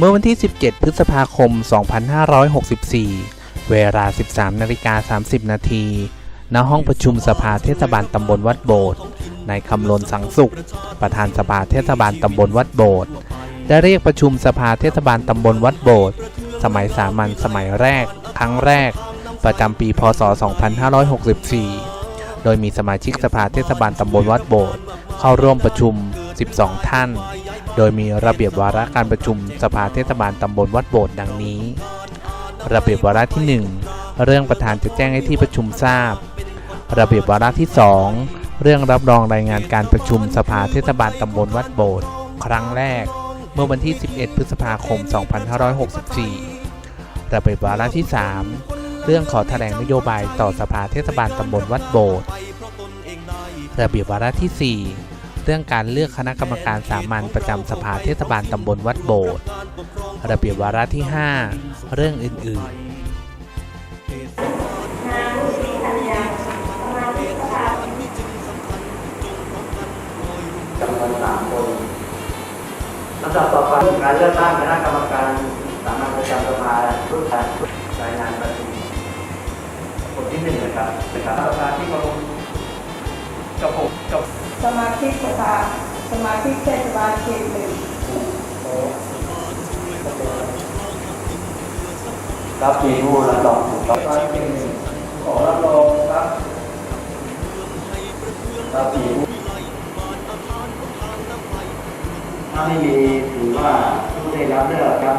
เมื่อวันที่ 17 พฤษภาคม 2564 เวลา 13 นาฬิกา 30 นาทีณห้องประชุมสภาเทศบาลตำบลวัดโบสถ์นายคำลนสังสุข ประธานสภาเทศบาลตำบลวัดโบสถ์ได้เรียกประชุมสภาเทศบาลตำบลวัดโบสถ์สมัยสามัญสมัยแรก ครั้งแรก ประจำปี พศ 2564 โดยมีสมาชิกสภาเทศบาลตำบลวัดโบสถ์เข้าร่วมประชุม 12 ท่าน โดยมีระเบียบวาระการประชุมสภาเทศบาลตำบลวัดโบสถ์ดังนี้ ระเบียบวาระที่ 1 เรื่องประธานจะแจ้งให้ที่ประชุมทราบ ระเบียบวาระที่ 2 เรื่องรับรองรายงานการประชุมสภาเทศบาลตำบลวัดโบสถ์ครั้งแรก เมื่อวันที่ 11 พฤษภาคม 2564 ระเบียบวาระที่ 3 เรื่องขอแถลงนโยบายต่อสภาเทศบาลตำบลวัดโบสถ์ระเบียบวาระที่ 4 รื่องการเลือกคณะกรรมการสามัญประจำสภาเทศบาลตำบลวัดโบสถ์ระเบียบวาระที่ 5 เรื่องอื่นๆจำนวนสามคนลำดับต่อไปการเลือกตั้งคณะกรรมการสามัญประจำสภารุ่นการรายงานประชุมคนที่หนึ่งนะครับนะครับ สมาชิกสภาสมาชิกเทศบาลเขตหนึ่งรับปีผู้รับรองถูกต้องร้อยเป็นหนึ่งขอรับรองครับรับปีผู้ถ้าไม่มีถือว่าผู้ได้รับเลือกรับ